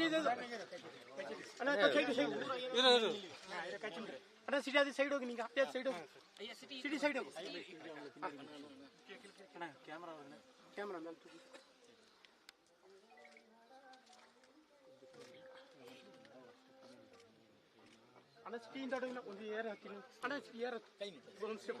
ಸಿಡಿ ಇದೆ ಅದು. ಅಣ್ಣ ಸೈಡ್ ಸೈಡ್ ಅಣ್ಣ ಸಿಡಿ ಅದು ಸೈಡ್ ಹೋಗಿ ನಿಂಗೆ ಅಪ್ಡೇಟ್ ಸೈಡ್ ಹೋಗಿ ಸಿಡಿ ಸೈಡ್ ಹೋಗಿ ಅಣ್ಣ ಕ್ಯಾಮ್ರಾ ಕ್ಯಾಮ್ರಾ ಮೇಲೆ ತೂಗು. ಅಣ್ಣ ಸಿಟಿಯಿಂದ ಅಡಗಿನ ಒಂದು ಏರ್ ಹಾಕಿನಿ ಅಣ್ಣ ಏರ್ ಒಂದು ಸ್ಟೆಪ್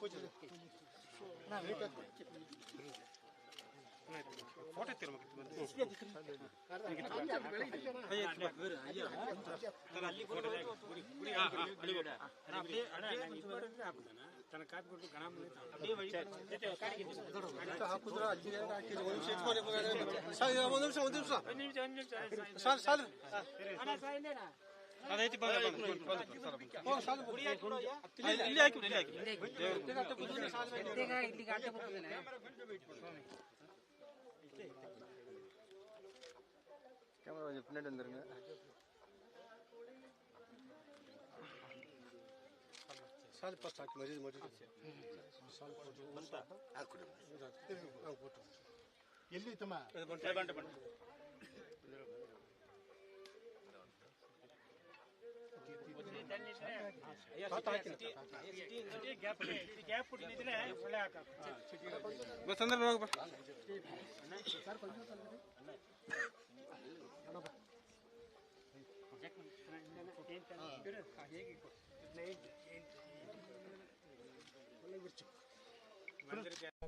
கொஞ்சம் ಫೋಟೋ ಎತ್ತಿರ ತನ್ನ ಕಾಪಿ ಕೊಟ್ಟು ಒಂದು ನಿಮಿಷ ಒಂದು ನಿಮಿಷ ಒಂದು ನಿಮಿಷ ಒಂದು ನಿಮಿಷ ಸಾಲ ಸಾಲ ಅದೈತಿ ಇಲ್ಲಿ ಹಾಕಿ ಇಲ್ಲಿ ಹಾಕಿ கேமரா கொஞ்சம் பின்னாடி வந்துருங்க ಸಾಲು ಫಸ್ಟ್ ಹಾಕಿ ಮರಿದು ಮರಿದು ಸಾಲು ಕೊಟ್ಟು ಎಲ್ಲಿ ತಮ್ಮ ಬಂಟ ಬಂಟ ಬಸ್ ಅಂದ್ರೆ ಹೋಗಪ್ಪ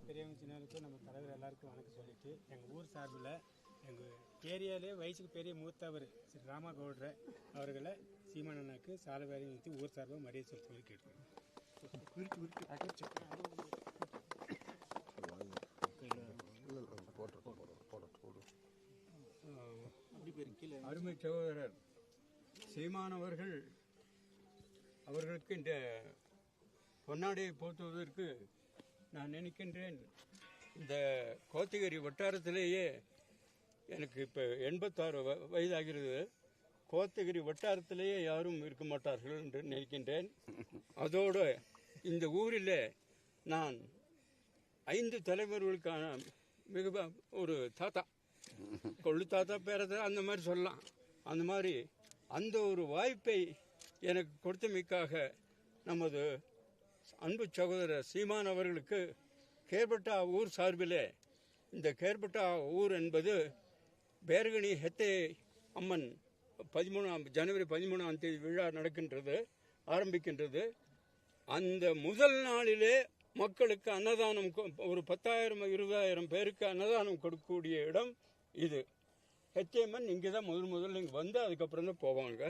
பெரியவங்க சின்னவங்களுக்கு நம்ம தலைவர் எல்லாருக்கும் வணக்கம் சொல்லிட்டு எங்கள் ஊர் சார்பில் எங்கள் ஏரியாலே வயசுக்கு பெரிய மூத்தவர் ஸ்ரீ ராமகவுடர அவர்களை சீமானண்ணாக்கு சாலை வேலையை நிறுத்தி ஊர் சார்பாக மரியாதை செலுத்துமாறு கேட்டுக்கிறோம். அருமை சகோதரர் சீமானவர்கள் அவர்களுக்கு இந்த பொன்னாடையை போத்துவதற்கு நான் நினைக்கின்றேன். இந்த கோத்தகிரி வட்டாரத்திலேயே எனக்கு இப்போ எண்பத்தாறு வ- வயதாகிறது. கோத்தகிரி வட்டாரத்திலேயே யாரும் இருக்க மாட்டார்கள் என்று நினைக்கின்றேன். அதோடு இந்த ஊரில் நான் ஐந்து தலைவர்களுக்கான மிக ஒரு தாத்தா. கொள்ளு தாத்தா பேரத்தை அந்த மாதிரி சொல்லலாம். அந்த மாதிரி அந்த ஒரு வாய்ப்பை எனக்கு கொடுத்தமைக்காக நமது அன்பு சகோதரர் சீமான் அவர்களுக்கு கேர்பட்டா ஊர் சார்பிலே இந்த கேர்பட்டா ஊர் என்பது பேரகணி ஹெத்தே அம்மன் பதிமூணாம் ஜனவரி பதிமூணாம் தேதி விழா நடக்கின்றது ஆரம்பிக்கின்றது. அந்த முதல் நாளிலே மக்களுக்கு அன்னதானம் கொ- ஒரு பத்தாயிரம் இருபதாயிரம் பேருக்கு அன்னதானம் கொடுக்கக்கூடிய இடம் இது. ஹெச்எம்என் இங்கே தான் முதல் முதல்ல இங்கே வந்து அதுக்கப்புறம் தான் போவாங்க.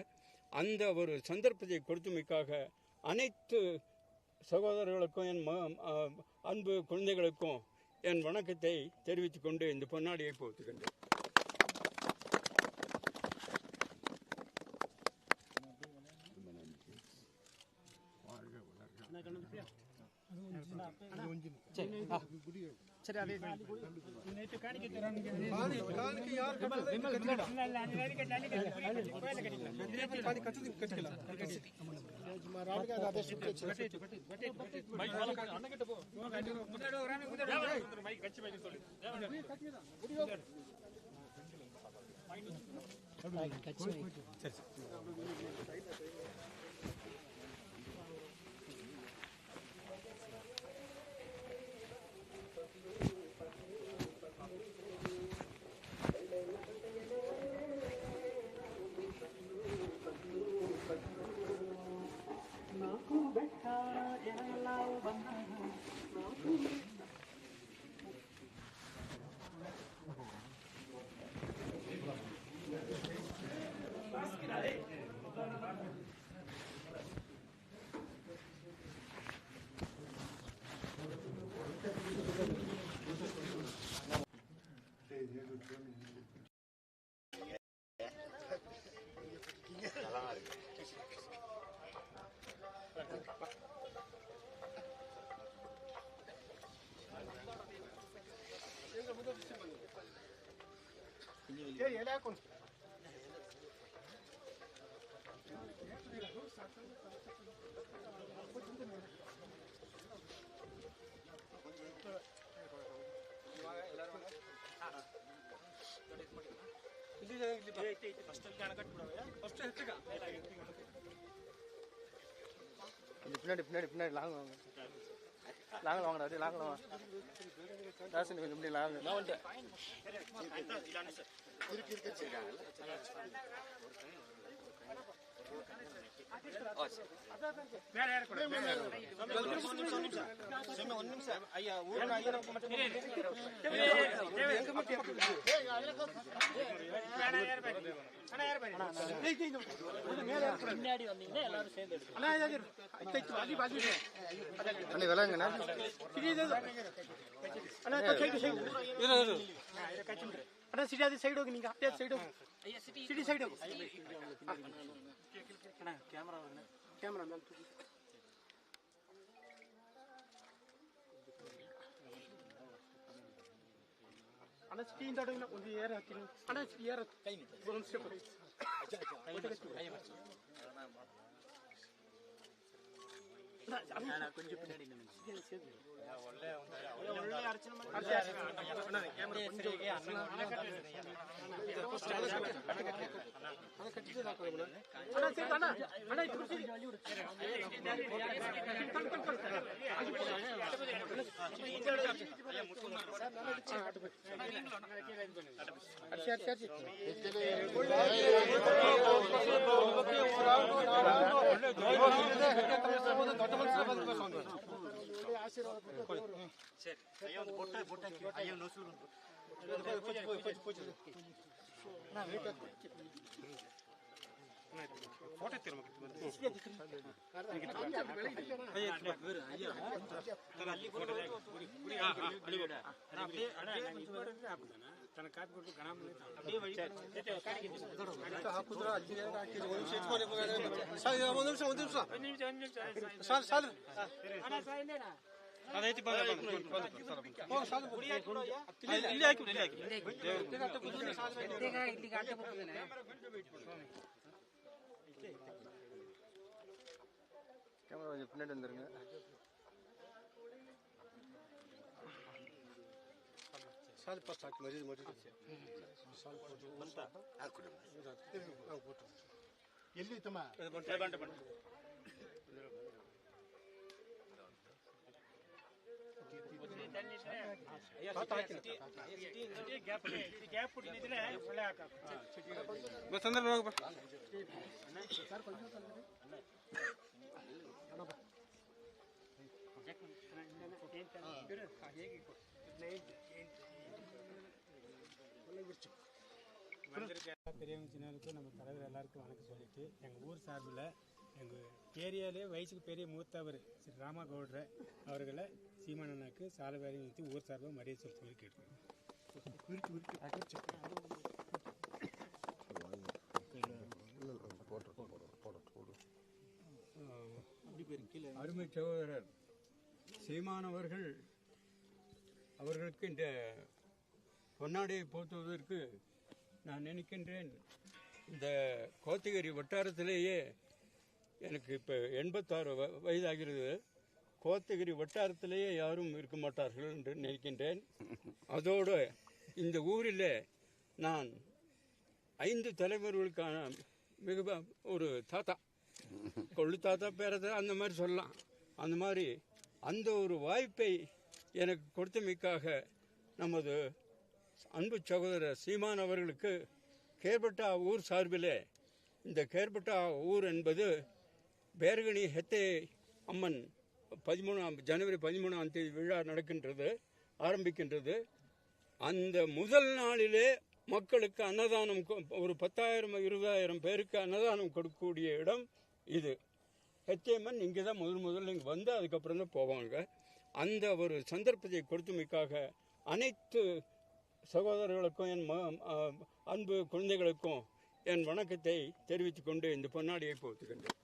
அந்த ஒரு சந்தர்ப்பத்தை கொடுத்தமைக்காக அனைத்து சகோதரர்களுக்கும் என் ம- அன்பு குழந்தைகளுக்கும் என் வணக்கத்தை தெரிவித்துக்கொண்டு இந்த பொன்னாடியை போத்துக்கின்றேன் சரி அதே கட்சி பின்னாடி பின்னாடி பின்னாடி லாங் வாங்க லாங்கில் வாங்கடா அப்படியே லாங்கில் வாங்க தாசன் கொஞ்சம் இப்படி லாங் ஐயா ஊருக்கு விளாங்கண்ணா ಸಿಡಿ ಇದೆ ಅದು. ಅಣ್ಣ ಸೈಡ್ ಸೈಡ್ இரு இரு ಅಣ್ಣ ಸಿಡಿ ಅದು ಸೈಡ್ ಹೋಗಿ ನಿಂಗೆ ಅಷ್ಟೇ ಸೈಡ್ ಹೋಗಿ ಸಿಡಿ ಸೈಡ್ ಹೋಗಿ அண்ணா கேமரா வருதுண்ணா கேமரா மேலே தூக்கி. அண்ணா ஸ்டீன் தடவைனா கொஞ்சம் ஏற அண்ணா ஏற கை ஒரு நிமிஷம் ದೊಡ್ಡ ಫೋಟೋ ತಿರ್ಮ ತನ್ನ ಕಾಪಿ ಕೊಟ್ಟು ಗಣ ಬಂದಿತ್ತು ಒಂದು ನಿಮಿಷ ಒಂದು ನಿಮಿಷ ಸಾಲ್ ಸಾಲ್ ಅದೈತಿ ಬಂದ ಇಲ್ಲಿ ಹಾಕಿ ಇಲ್ಲಿ ಹಾಕಿ கேமரா கொஞ்சம் பின்னாடி வந்துருங்க ಸಾಲ ಫಸ್ಟ್ ಹಾಕಿ ಮರೀದು ಮರೀದು ಎಲ್ಲಿ ತಮ್ಮ ಹೇಗೆ பெரியவங்க சின்னவங்களுக்கும் நம்ம தலைவர் எல்லாருக்கும் வணக்கம் சொல்லிட்டு எங்கள் ஊர் சார்பில் எங்கள் ஏரியாலே வயசுக்கு பெரிய மூத்தவர் ஸ்ரீ ராமகவுடரை அவர்களை சீமானண்ணாக்கு சாலை வேலை நிறுத்தி ஊர் சார்பாக மரியாதை செலுத்தி கேட்டுக்கிறோம் அருமை சகோதரர் சீமானவர்கள் அவர்களுக்கு இந்த பொன்னாடையை போத்துவதற்கு நான் நினைக்கின்றேன். இந்த கோத்தகிரி வட்டாரத்திலேயே எனக்கு இப்போ எண்பத்தாறு வ- வயதாகிறது. கோத்தகிரி வட்டாரத்திலேயே யாரும் இருக்க மாட்டார்கள் என்று நினைக்கின்றேன். அதோடு இந்த ஊரில் நான் ஐந்து தலைவர்களுக்கான மிக ஒரு தாத்தா. கொள்ளு தாத்தா பேரத்தை அந்த மாதிரி சொல்லலாம். அந்த மாதிரி அந்த ஒரு வாய்ப்பை எனக்கு கொடுத்தமைக்காக நமது அன்பு சகோதரர் சீமான் அவர்களுக்கு கேர்பட்டா ஊர் சார்பிலே இந்த கேர்பட்டா ஊர் என்பது பேரகணி ஹெத்தே அம்மன் பதிமூணாம் ஜனவரி பதிமூணாம் தேதி விழா நடக்கின்றது ஆரம்பிக்கின்றது. அந்த முதல் நாளிலே மக்களுக்கு அன்னதானம் கொ- ஒரு பத்தாயிரம் இருபதாயிரம் பேருக்கு அன்னதானம் கொடுக்கக்கூடிய இடம் இது. ஹெச்ஏமன் இங்கே தான் முதல் முதல்ல இங்கே வந்து அதுக்கப்புறம் தான் போவாங்க. அந்த ஒரு சந்தர்ப்பத்தை கொடுத்துமைக்காக அனைத்து சகோதரர்களுக்கும் என் அன்பு குழந்தைகளுக்கும் என் வணக்கத்தை தெரிவித்துக்கொண்டு இந்த பொன்னாடியை போத்துக்கின்றேன்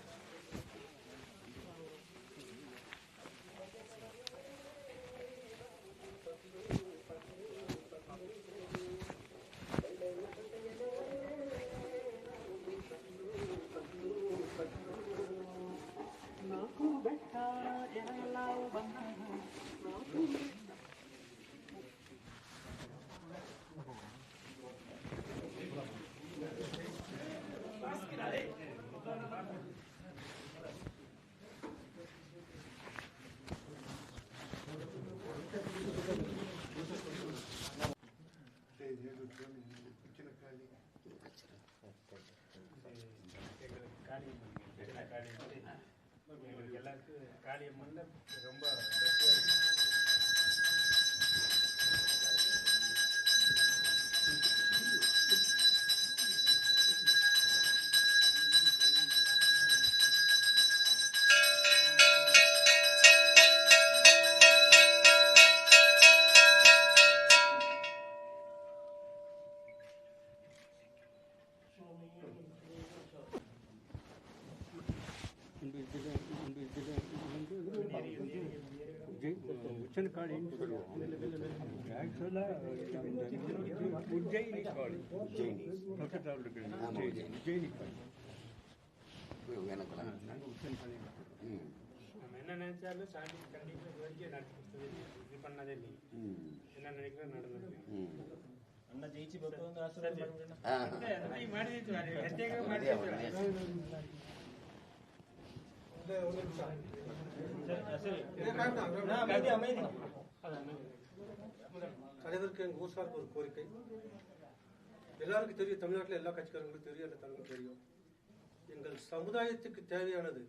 đeo lau bằng எல்லாருக்கும் காளியம்மன்ல ரொம்ப பக்தியா இருக்கு ಉಚ್ಚನ ಕಾಡಿ ಜೈನಿ ಕಾಡಿ ಜೈನಿ ತಕ ಅಣ್ಣ ಜೈಚಿ ಅಂತಾ ಆಶೆ ಮಾಡ್ನಲ್ಲ ಹ್ತೆ தலைவருக்கு எங்கள் ஊர் சார்பு ஒரு கோரிக்கை. எல்லாருக்கும் தெரியும் தமிழ்நாட்டில் எல்லா கட்சிக்காரங்களுக்கும் தெரியும் எல்லா தலைவருக்கும் தெரியும். எங்கள் சமுதாயத்துக்கு தேவையானது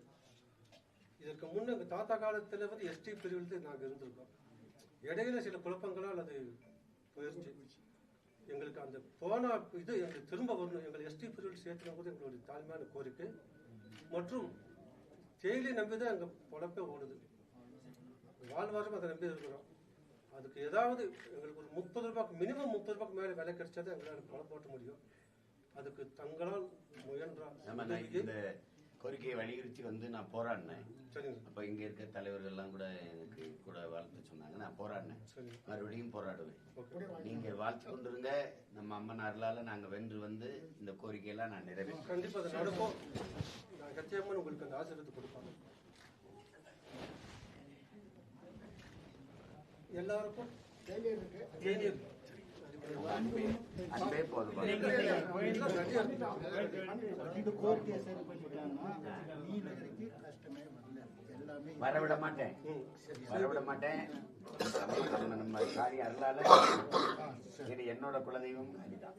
இதற்கு முன்னே எங்கள் தாத்தா காலத்தில் வந்து எஸ்டி பிரிவில் நாங்கள் இருந்திருக்கோம். இடையில சில குழப்பங்களால் அது போயிருச்சு. எங்களுக்கு அந்த போன இது எங்களுக்கு திரும்ப வரணும். எங்களை எஸ்டி பிரிவில் சேர்த்துன போது எங்களுடைய தாழ்மையான கோரிக்கை. மற்றும் தேயிலை நம்பி தான் எங்கள் பொழப்பே ஓடுது. வாழ்வாரம் அதை நம்பி இருக்கிறோம். அதுக்கு ஏதாவது எங்களுக்கு ஒரு முப்பது ரூபாய்க்கு மினிமம் முப்பது ரூபாய்க்கு மேலே விலை கிடைச்சா தான் எங்களால் பணம் போட்ட முடியும். அதுக்கு தங்களால் முயன்றா நம்ம நான் இந்த கோரிக்கையை வலியுறுத்தி வந்து நான் போராடினேன். அப்ப இங்க இருக்க தலைவர்கள்லாம் கூட எனக்கு கூட வாழ்த்து சொன்னாங்க. நான் போராடினேன். மறுபடியும் போராடுவேன். ஓகே. நீங்க வாழ்த்து கொண்டிருங்க. நம்ம அம்மன் அருளால நாங்க வென்று வந்து இந்த கோரிக்கையெல்லாம் நான் நிறைவேற்றேன் கத்தியம்மன் உங்களுக்கு அந்த ஆசீர்வாதத்தை கொடுப்பாங்க. எல்லாருக்கும்? அன்பே போதும். சரி வரவிட மாட்டேன். வரவிட மாட்டேன். நம்ம அருளால இது என்னோட குலதெய்வம் அதுதான்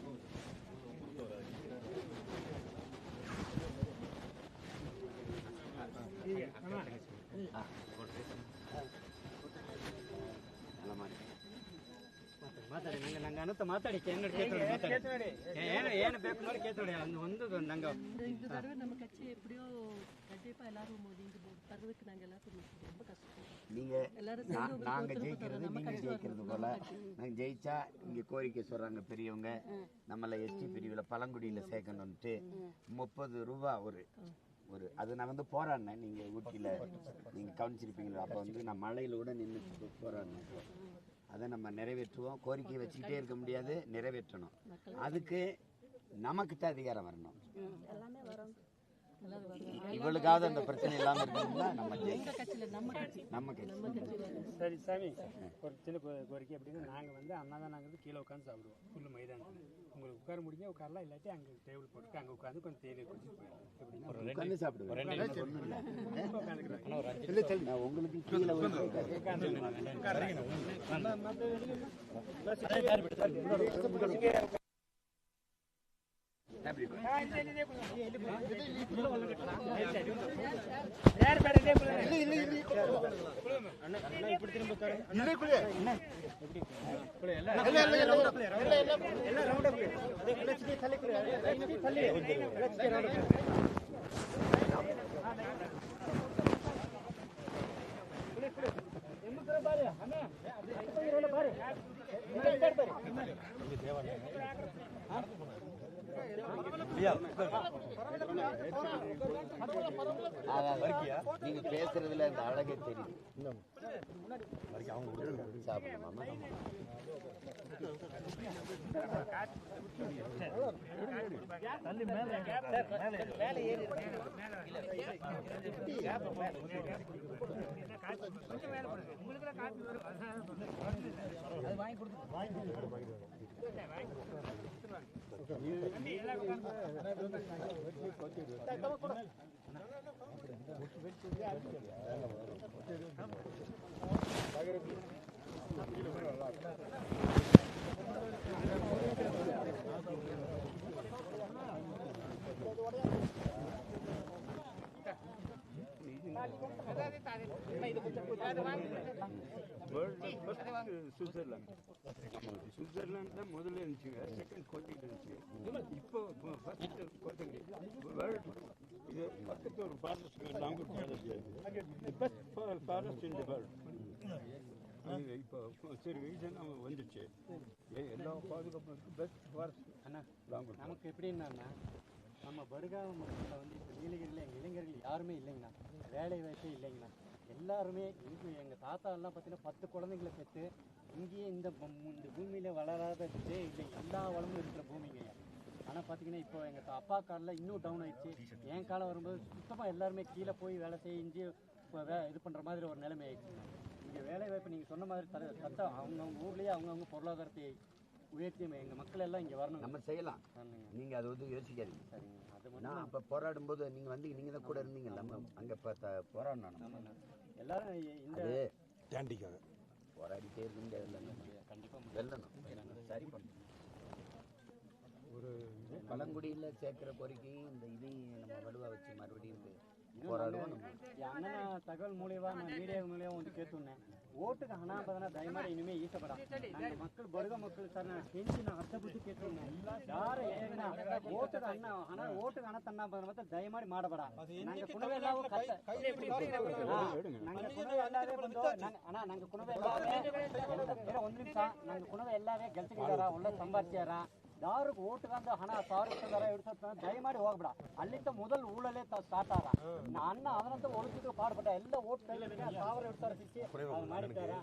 ஆ, சரி நல்ல மாதிரி ಮಾತಾಡಿ ನಂಗೆ ನಂಗೆ ಅನುತ್ತ ಮಾತಾಡಿ ಕೇಂದ್ರ ಮಾತಾಡಿ ಏನು ಏನು ಬೇಕು ನೋಡಿ ಕೇಳ್ತೋಡಿ ಒಂದು ಒಂದು ನಂಗೆ இந்த இந்த தடவை நம்ம கட்சி எப்படியோ கண்டிப்பா எல்லாரும் நீங்க தர்றதுக்கு நாங்க எல்லாரும் ரொம்ப கஷ்டம் நீங்க எல்லாரும் நா- சேர்ந்து நாங்க ஒருத்தருக்கு ஜெயிக்கிறது நம்ம நீங்க கட்சி ஜெயிக்கிறது வரணும். போல நம்ம கட்சி. நாங்க ஜெயிச்சா இங்க கோரிக்கை சொல்றாங்க பெரியவங்க நம்மள எஸ்டி பிரிவுல பழங்குடியில சேர்க்கணும்ட்டு முப்பது ரூபா ஒரு ஒரு அது நான் வந்து போராடினேன் நீங்க ஊட்டியில நீங்க கவனிச்சிருப்பீங்களா அப்ப வந்து நான் மழையில கூட நின்று போராடினேன் அப்போ. அதை நம்ம நிறைவேற்றுவோம். கோரிக்கை வச்சுக்கிட்டே இருக்க முடியாது நிறைவேற்றணும். அதுக்கு நமக்கிட்ட அதிகாரம் வரணும். எல்லாமே வரும். எல்லாரும் வரும். இ- இவளுக்காவது அந்த பிரச்சனை இல்லாம இருக்கணும்னா நம்ம நம்ம கட்சி நம்ம கட்சி. நம்ம கட்சி. வரும் சரி. சாமி. ஒரு சின்ன கோ- கோரிக்கை எப்படின்னா நாங்கள் வந்து அன்னதானங்கிறது கீழே உட்காந்து சாப்பிடுவோம். புல்லு மைதானத்தில். உங்களுக்கு உட்கார முடிஞ்சா உட்காரலாம் இல்லாட்டி அங்கே டேபிள் போட்டு அங்கே உட்காந்து கொஞ்சம் தேநீர் குடிச்சு போயிடலாம் சாப்பிடுவேன் உங்களுக்கு கீழே வந்து அப்படி நீங்க பேசுறதுல அந்த அழகே தெரியுது. சாப்பிடுமாமா world ¿Qué es Switzerland Switzerland தான் முதல்ல இருந்துச்சுங்க செகண்ட் கோச்சிங் இருந்துச்சு இப்போ ஃபர்ஸ்ட் கோச்சிங் வேர்ல்டு இது பக்கத்து ஒரு forest langur forest best forest in the world இப்போ சரி ரீசனாக வந்துச்சு எ- எல்லா பாதுகாப்பும் பெஸ்ட் ஃபாரஸ்ட் அண்ணா லாங்கூர் நமக்கு எப்படின்னா நம்ம வருகால மக்களில் வந்து இப்போ நீலகிரியில் எங்கள் இளைஞர்கள் யாருமே இல்லைங்கண்ணா. வேலை வாய்ப்பே இல்லைங்கண்ணா. எல்லாருமே இங்கே எங்கள் தாத்தா எல்லாம் பார்த்தீங்கன்னா பத்து குழந்தைங்களை பெற்று இங்கேயே இந்த இந்த பூமியில் வளராத இதே இல்லை. எல்லா வளமும் இருக்கிற பூமிங்க ஆனால் பார்த்தீங்கன்னா இப்போ எங்கள் அப்பா காலில் இன்னும் டவுன் ஆயிடுச்சு. என் காலம் வரும்போது சுத்தமாக எல்லாருமே கீழே போய் வேலை செஞ்சு இப்போ வே இது பண்ணுற மாதிரி ஒரு நிலைமை ஆயிடுச்சு இங்கே வேலை வாய்ப்பு நீங்கள் சொன்ன மாதிரி தர தத்த அவங்கவுங்க ஊர்லேயே அவங்கவுங்க பொருளாதாரத்தை உயர்த்தி எங்கள் மக்கள் எல்லாம் இங்கே வரணும் நம்ம செய்யலாம். சரிங்க நீங்க அது வந்து யோசிக்காதீங்க. சரிங்க. நான் அப்ப போராடும் போது நீங்க வந்து நீங்க தான் கூட இருந்தீங்க நம்ம அங்க இப்ப போராடணும். எல்லாரும் இந்த அது தாண்டிக்காங்க போராடிட்டே இருக்க முடியாது கண்டிப்பா வெல்லணும். சரி பண்ணணும். ஒரு பழங்குடியில சேர்க்கிற கோரிக்கையும் இந்த இதையும் நம்ம வலுவா வச்சு மறுபடியும் ಹೋರಾಡುವ ಈ ಅಣ್ಣನ ತಗಲ್ ಮೂಲೆವ ನಾನು ಮೀಡಿಯಾ ಮೂಲೆಯ ಒಂದು ಕೇತುನೆ ಓಟಿಗೆ ಹಣ ಬದನ ದಯಮಾಡಿ ಇನಿಮೇ ಈಸಬೇಡ ನನ್ನ ಮಕ್ಕಳು ಬಡಗ ಮಕ್ಕಳು ಸರ್ ನಾನು ಹೆಂಚಿನ ಅರ್ಥ ಬಿಟ್ಟು ಕೇತುನೆ ಯಾರು ಏನ ಓಟಿಗೆ ಹಣ ಹಣ ಓಟಿಗೆ ಹಣ ತನ್ನ ಬದನ ಮತ್ತೆ ದಯಮಾಡಿ ಮಾಡಬೇಡ ನಂಗೆ ಕುಣವೆ ಎಲ್ಲ ನಂಗೆ ಕುಣವೆ ಎಲ್ಲವೇ ಬಂದು ಅಣ್ಣ ನಂಗೆ ಕುಣವೆ ಎಲ್ಲವೇ ಒಂದು ನಿಮಿಷ ನಂಗೆ ಕುಣವೆ ಎಲ್ಲವೇ ಗೆಲ್ಸಿಗಿದಾರ ಒಳ್ಳೆ ಸಂಪಾದಿಸ್ಯಾರ ಯಾರಿಗೆ ಓಟ್ಗಂದ ಹಣ ಸಾವಿರ ಇಟ್ಟಿದಾರ ಎರಡು ಸಾವಿರ ದಯಮಾಡಿ ಹೋಗ್ಬೇಡ ಅಲ್ಲಿಂದ ಮೊದಲು ಊಳಲ್ಲೇ ಸ್ಟಾರ್ಟ್ ಆದ ಅಣ್ಣ ಅದನಂತ ಒಳಗಿದ್ದು ಪಾಡ್ಬಿಟ್ಟ ಎಲ್ಲ ಓಟ್ ಕೈಲಿ ಸಾವಿರ ಎರಡು ಸಾವಿರ ಸಿಕ್ಕಿ ಅದು ಮಾಡಿದ್ದಾರ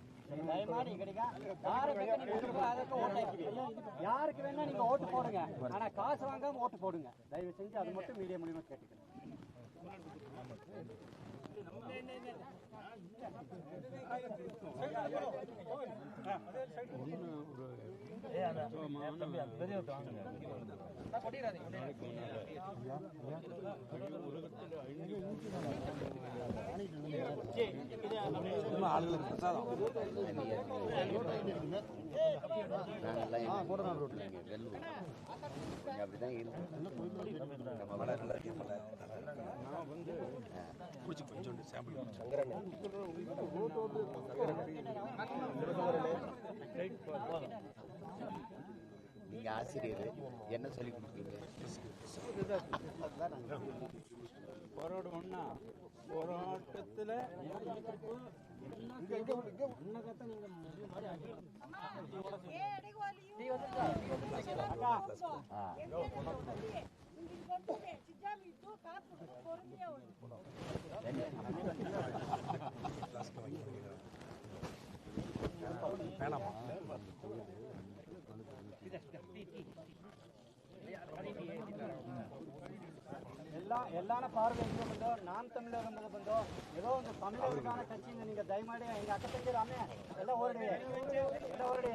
ದಯಮಾಡಿ இகடிக யாருக்கு வேணா நீங்க ஓட்டு அதுக்கு ஓட்டு ஆக்கிடுங்க யாருக்கு வேணா நீங்க ஓட்டு போடுங்க ஆனா காசு வாங்காம ஓட்டு போடுங்க தயவு செஞ்சு அது மட்டும் மீடியா மூலியமா கேட்டுக்கிறேன் நாங்கெல்லாம் எங்க வெள்ளூர் அப்படிதான் இருக்கு நம்ம நான் வந்து பிடிச்சி கொஞ்சோண்டு சாம்பிள் நீங்கள் ஆசிரியர் என்ன சொல்லி கொடுப்பீங்க? போராட்டம் ஒன்றா போராட்டத்தில் வேணாமா? ಎಲ್ಲಾನ ಪಾರ್ವೆ ಇದು ಬಂದು ನಾನ್ ತಮಿಳವ್ರ ಬಂದು ಬಂದು ஏதோ ಒಂದು ತಮಿಳವ್ರಿಗಾನ ಕಚ್ಚಿಂದ ನಿಮಗೆ ದಯಮಾಡಿ ಹಿಂಗೆ ಅಕ್ಕ ತಂಗಿರಾಮೆ ಎಲ್ಲ ಹೊರಡಿ ಎಲ್ಲ ಹೊರಡಿ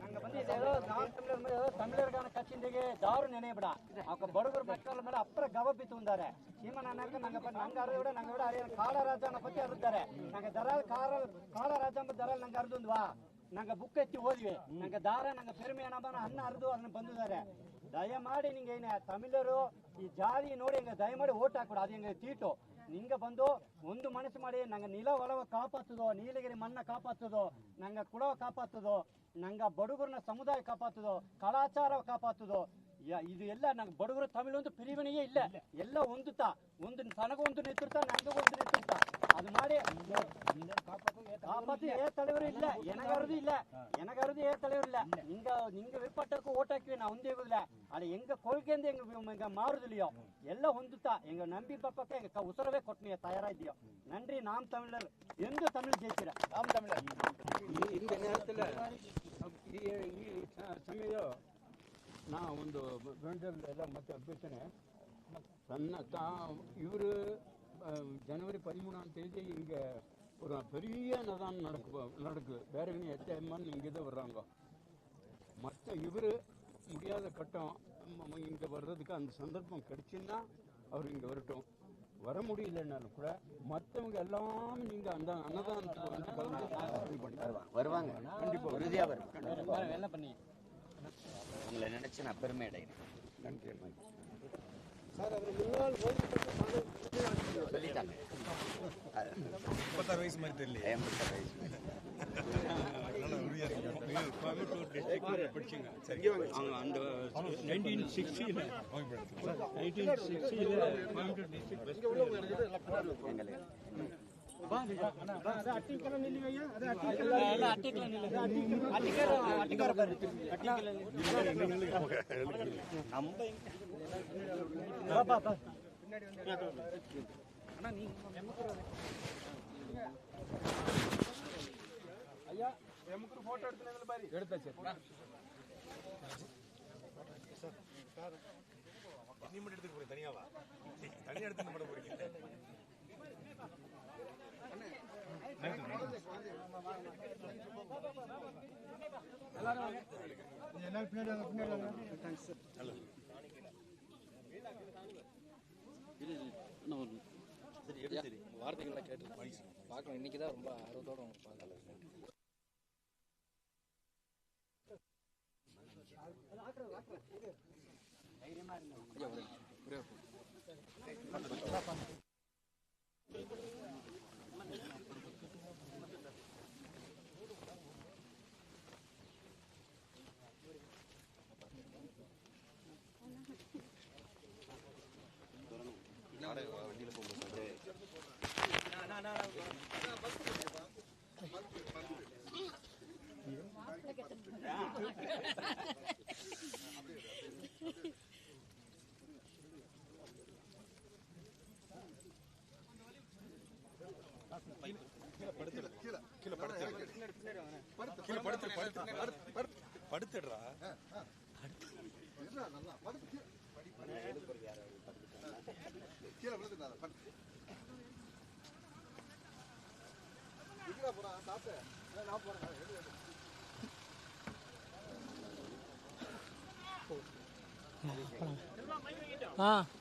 ನಂಗೆ ಬಂದು ஏதோ ನಾನ್ ತಮಿಳವ್ರ ಮೇಲೆ ஏதோ ತಮಿಳವ್ರಿಗಾನ ಕಚ್ಚಿಂದಿಗೆ ದಾರು ನೆನೆಯಬಿಡ ಅವ್ಕ ಬಡವರು ಮಕ್ಕಳ ಮೇಲೆ ಅಪ್ಪರ ಗವ ಬಿತ್ತುಂದಾರೆ சீமனானாக்க நாங்க நாங்க அறுத விட நாங்க விட அரிய காலராஜான பத்தி அறுத்தாரு நாங்க தரால் கால காலராஜா தரால் நாங்க அறுந்து வா ನಂಗೆ ಬುಕ್ ಎತ್ತಿ ಓದಿವಿ. ನಂಗೆ ದಾರ ನಂಗೆ ಪೆರುಮೆ ಅನ್ನಬಾನ ಅನ್ನ ಅರ್ದು ಅದನ್ನ ಬಂದಿದ್ದಾರೆ. ದಯಮಾಡಿ ನಿಂಗೆ ಏನೇ ತಮಿಳರು ಈ ಜಾತಿ ನೋಡಿ ಹಿಂಗೆ ದಯಮಾಡಿ ಓಟ್ ಹಾಕ್ಬಿಡು. ಅದು ಹಿಂಗೆ ತೀಟು. ನಿಂಗೆ ಬಂದು ಒಂದು ಮನಸ್ಸು ಮಾಡಿ ನಂಗೆ ನಿಲ ಒಲವ ಕಾಪಾತದೋ ನೀಲಗಿರಿ ಮಣ್ಣ ಕಾಪಾತದೋ ನಂಗೆ ಕುಡವ ಕಾಪಾತದೋ ನಂಗೆ ಬಡುಗರನ್ನ ಸಮುದಾಯ ಕಾಪಾತದೋ ಕಲಾಚಾರ ಕಾಪಾತದೋ. ಯ- ಇದು ಎಲ್ಲ ನಂಗೆ ಬಡಗರು ತಮಿಳು ಒಂದು ಪಿರಿವಿನೆಯೇ ಇಲ್ಲ. ಎಲ್ಲ ಒಂದುತ್ತಾ ಒಂದು ತನಗೊಂದು ಒಂದು ನೇತೃತ್ವ. அது மாதிரி காப்பாத்து ஏ தலைவர் இல்ல எனக்கு அறுதி இல்ல எனக்கு அறுதி ஏ தலைவர் இல்ல நீங்க நீங்க விருப்பட்டக்கு ஓட்டாக்கி நான் வந்து இல்ல அது எங்க கொள்கைந்து எங்க எங்க மாறுது இல்லையோ எல்லாம் ಹೊಂದುತ್ತಾ எங்க நம்பி பப்பக்க எங்க க- உசுரவே ಕೊಟ್ನಿಯ தயாரா ಇದೆಯೋ நன்றி நாம் தமிழர் ಎಂದು தமிழ் ஜெயிக்கிற நாம் தமிழர் ಈ- இந்த நேரத்தில் ಈ ಈ ಸ- ಸಮಯ ನಾ ಒಂದು ಗಂಟಲ್ ಎಲ್ಲ ಮತ್ತೆ ಅಭ್ಯರ್ಥನೆ தன்னை தான் இவர் ஜனவரி பதிமூணாம் தேதி இங்கே ஒரு பெரிய நதான் நடக்கு நடக்குது வேற எங்கே எத்தம்மான்னு இங்கே தான் வர்றாங்க. மற்ற இவர் முடியாத கட்டம் இங்கே வர்றதுக்கு அந்த சந்தர்ப்பம் கிடைச்சுன்னா அவர் இங்கே வரட்டும். வர முடியலன்னாலும் கூட மற்றவங்க எல்லாமே நீங்கள் அந்த அன்னதானத்துக்கு வந்து கலந்து பண்ணி வருவாங்க. கண்டிப்பா. உறுதியா வரும் என்ன பண்ணி உங்களை நினைச்சு நான் பெருமை அடைகிறேன் நன்றி சார் அவர் முன்னாள் ஓய்வு பெற்ற மாணவர் சொல்லிட்டாங்க. முப்பத்தாறு வயசு மாதிரி தெரியல ஐம்பத்தாறு வயசு படிச்சுங்க. சரி. அவங்க அந்த நைன்டீன் சிக்ஸ்டியில் நைன்டீன் சிக்ஸ்டியில் கோயம்புத்தூர் டிஸ்ட்ரிக்ட் எங்களுக்கு நீ மட்டும் எடுத்துக்க போறீங்க தனியாவா தனியா எடுத்து பண்ண போறீங்க. வார்த்தைகள்லாம் கேட்டு பார்க்கணும் இன்னைக்கு தான் ரொம்ப ஆர்வத்தோட அவங்க பார்க்கல 啊。